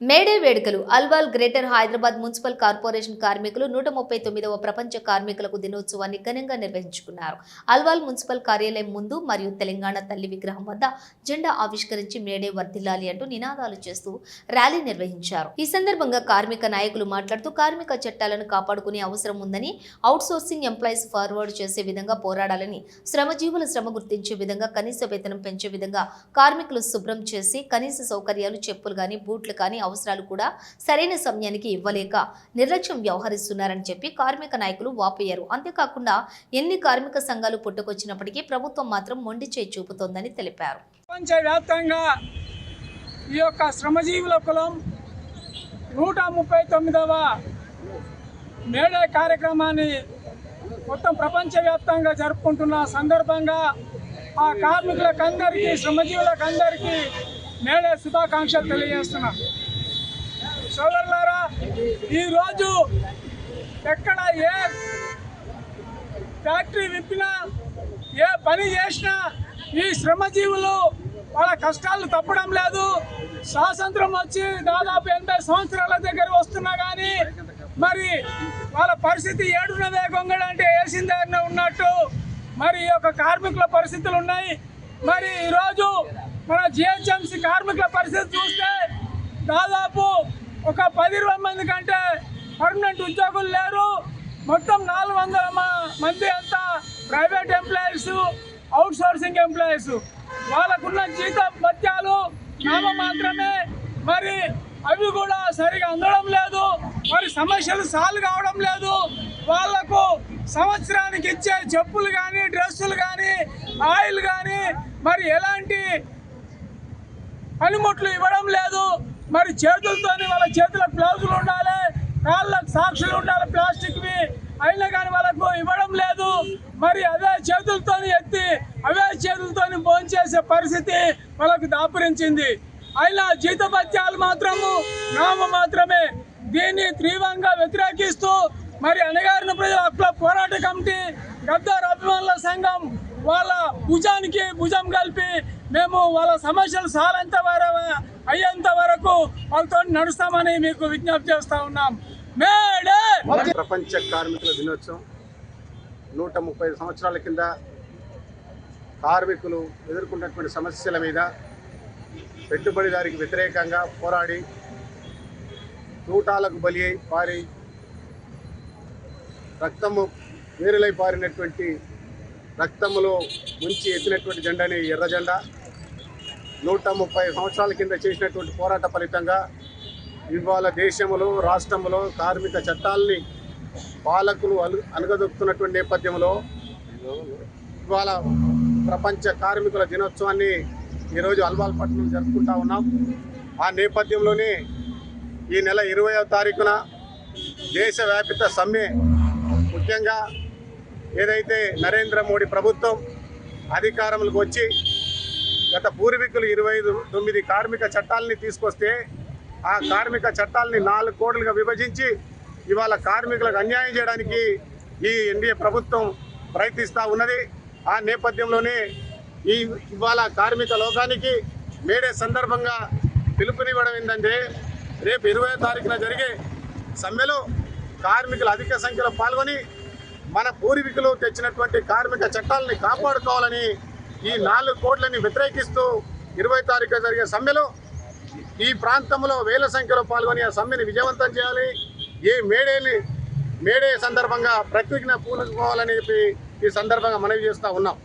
May Day వేడుకలు. Alwal greater Hyderabad municipal corporation కార్మికులు నూట ముప్పై తొమ్మిదవ ప్రపంచ కార్మికులకు దినోత్సవాన్ని ఘనంగా నిర్వహించుకున్నారు. అల్వాల్ మున్సిపల్ కార్యాలయం ముందు మరియు తెలంగాణ తల్లి విగ్రహం వద్ద జెండా ఆవిష్కరించి మేడే వర్ధిల్లాలి అంటూ నినాదాలు చేస్తూ ర్యాలీ నిర్వహించారు. ఈ సందర్భంగా కార్మిక నాయకులు మాట్లాడుతూ కార్మిక చట్టాలను కాపాడుకునే అవసరం ఉందని అవుట్సోర్సింగ్ ఎంప్లాయీస్ ఫార్వర్డ్ చేసే విధంగా పోరాడాలని శ్రమజీవుల శ్రమ గుర్తించే విధంగా కనీస వేతనం పెంచే విధంగా కార్మికులు శుభ్రం చేసి కనీస సౌకర్యాలు చెప్పులు కానీ బూట్లు కానీ అవసరాలు కూడా సరైన సమయానికి ఇవ్వలేక నిర్లక్ష్యం వ్యవహరిస్తున్నారని చెప్పి కార్మిక నాయకులు వాపోయారు. అంతేకాకుండా ఎన్ని కార్మిక సంఘాలు పుట్టుకొచ్చినప్పటికీ ప్రభుత్వం మాత్రం మొండి చేయి చూపుతోందని తెలిపారు. ప్రపంచవ్యాప్తంగా ఈ యొక్క శ్రమజీవుల కులం నూట ముప్పై తొమ్మిదవ మేడే కార్యక్రమాన్ని మొత్తం ప్రపంచవ్యాప్తంగా జరుపుకుంటున్న సందర్భంగా ఆ కార్మికులకందరికీ శ్రమజీవులకందరికీ మేడే శుభాకాంక్షలు తెలియజేస్తున్నాను సోదరులారా ఈరోజు ఎక్కడ ఏ ఫ్యాక్టరీ విప్పినా ఏ పని చేసినా ఈ శ్రమజీవులు వాళ్ళ కష్టాలు తప్పడం లేదు. స్వాతంత్రం వచ్చి దాదాపు ఎనభై సంవత్సరాల దగ్గర వస్తున్నా కానీ మరి వాళ్ళ పరిస్థితి ఏడున్నదే గొంగడంటే అంటే వేసిందే ఉన్నట్టు మరి ఈ యొక్క కార్మికుల పరిస్థితులు ఉన్నాయి. మరి ఈరోజు మన జిహెచ్ఎంసీ కార్మికుల పరిస్థితి చూస్తే దాదాపు ఒక పది ఇరవై మంది కంటే పర్మనెంట్ ఉద్యోగులు లేరు. మొత్తం నాలుగు వందల మంది అంతా private employees outsourcing employees. వాళ్ళకున్న జీత భత్యాలు నామ మాత్రమే. మరి అవి కూడా సరిగా అందడం లేదు. మరి సమస్యలు సాల్వ్ కావడం లేదు. వాళ్ళకు సంవత్సరానికి ఇచ్చే చెప్పులు కానీ డ్రెస్సులు కానీ ఆయిల్ కానీ మరి ఎలాంటి పనిముట్లు ఇవ్వడం లేదు. మరి చేతులతోని వాళ్ళ చేతులకు గ్లౌజులు ఉండాలి. కాళ్ళకు సాక్షులు ఉండాలి ప్లాస్టిక్వి. అయినా కానీ వాళ్ళకు ఇవ్వడం లేదు. మరి అదే చేతులతోని ఎత్తి అవే చేతులతోని భోంచేసే పరిస్థితి వాళ్ళకు దాపురించింది. అయినా జీతపత్యాలు మాత్రము నామ మాత్రమే. దీన్ని తీవ్రంగా వ్యతిరేకిస్తూ మరి అణగారిన ప్రజల హక్కుల పోరాట కమిటీ గద్దార్ అభిమానుల సంఘం వాళ్ళ భుజానికి భుజం కలిపి మేము వాళ్ళ సమస్యలు సాలంత వరకు అయ్యేంత వరకు వాళ్ళతో నడుస్తామని మీకు విజ్ఞప్తి చేస్తా ఉన్నాం. ప్రపంచ కార్మికుల దినోత్సవం నూట ముప్పై సంవత్సరాల కింద కార్మికులు ఎదుర్కొన్నటువంటి సమస్యల మీద పెట్టుబడిదారికి వ్యతిరేకంగా పోరాడి తూటాలకు బలి అయి పారి రక్తము వేరులై పారినటువంటి రక్తములో ముంచి ఎత్తినటువంటి జెండాని ఎర్ర జెండా. నూట ముప్పై సంవత్సరాల కింద చేసినటువంటి పోరాట ఫలితంగా ఇవాళ దేశంలో రాష్ట్రంలో కార్మిక చట్టాలని పాలకులు అలు నేపథ్యంలో ఇవాళ ప్రపంచ కార్మికుల దినోత్సవాన్ని ఈరోజు అల్వాల్పట్నం జరుపుకుంటా ఉన్నాం. ఆ నేపథ్యంలోనే ఈ నెల ఇరవయో తారీఖున దేశవ్యాపిత సమ్మె ముఖ్యంగా ఏదైతే నరేంద్ర మోడీ ప్రభుత్వం అధికారంలోకి వచ్చి గత పూర్వీకులు ఇరవై తొమ్మిది కార్మిక చట్టాలని తీసుకొస్తే ఆ కార్మిక చట్టాలని నాలుగు కోట్లుగా విభజించి ఇవాళ కార్మికులకు అన్యాయం చేయడానికి ఈ ఎన్డీఏ ప్రభుత్వం ప్రయత్నిస్తూ ఉన్నది. ఆ నేపథ్యంలోనే ఈ ఇవాళ కార్మిక లోకానికి మేడే సందర్భంగా పిలుపునివ్వడం ఏంటంటే రేపు ఇరవై తారీఖున జరిగే సమ్మెలో కార్మికులు అధిక సంఖ్యలో పాల్గొని మన పూర్వీకులు తెచ్చినటువంటి కార్మిక చట్టాలని కాపాడుకోవాలని ఈ నాలుగు కోట్లని వ్యతిరేకిస్తూ ఇరవై తారీఖు జరిగే సమ్మెలో ఈ ప్రాంతంలో వేల సంఖ్యలో పాల్గొని ఆ సమ్మెని విజయవంతం చేయాలి. ఏ మేడేని మేడే సందర్భంగా ప్రతిజ్ఞ పూనుకోవాలని చెప్పి ఈ సందర్భంగా మనవి చేస్తూ ఉన్నాం.